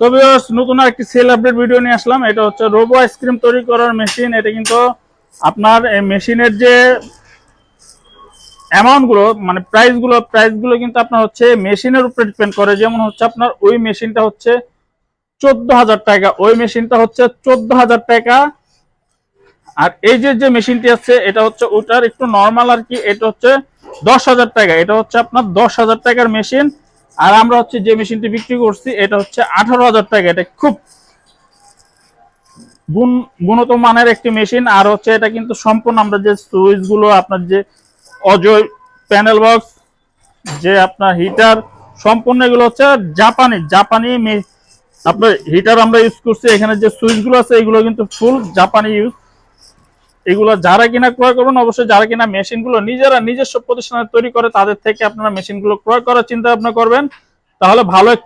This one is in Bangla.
তো viewers, নতুন একটি সেল আপডেট ভিডিও নিয়ে আসলাম। এটা হচ্ছে রোবো আইসক্রিম তৈরি করার মেশিন এটা কিন্তু আপনার এই মেশিনের যে অ্যামাউন্টগুলো মানে প্রাইসগুলো প্রাইসগুলো কিন্তু আপনার হচ্ছে মেশিনের উপরে ডিপেন্ড করে। যেমন হচ্ছে আপনার ওই মেশিনটা হচ্ছে চোদ্দ হাজার টাকা। ওই মেশিনটা হচ্ছে চোদ্দ হাজার টাকা। আর এই যে যে মেশিনটি আছে এটা হচ্ছে ওটার একটু নর্মাল আর কি। এটা হচ্ছে দশ হাজার টাকা। এটা হচ্ছে আপনার দশ হাজার টাকার মেশিন আর আমরা হচ্ছে যে মেশিনটি বিক্রি করছি, এটা হচ্ছে আঠারো হাজার টাকা। এটা খুব গুণ, গুণত মানের একটি মেশিন। আর হচ্ছে এটা কিন্তু সম্পূর্ণ আমরা যে সুইচগুলো আপনার যে অজয় প্যানেল বক্স, যে আপনার হিটার, সম্পূর্ণ এগুলো হচ্ছে জাপানি জাপানি আপনার হিটার আমরা ইউজ করছি। এখানে যে সুইচগুলো আছে, এগুলো কিন্তু ফুল জাপানি ইউজ এগুলো যারা কিনা ক্রয় করবেন, অবশ্যই যারা কিনা মেশিনগুলো নিজেরা নিজস্ব প্রতিষ্ঠানে তৈরি করে, তাদের থেকে আপনারা মেশিনগুলো ক্রয় করার চিন্তা ভাবনা করবেন। তাহলে ভালো একটি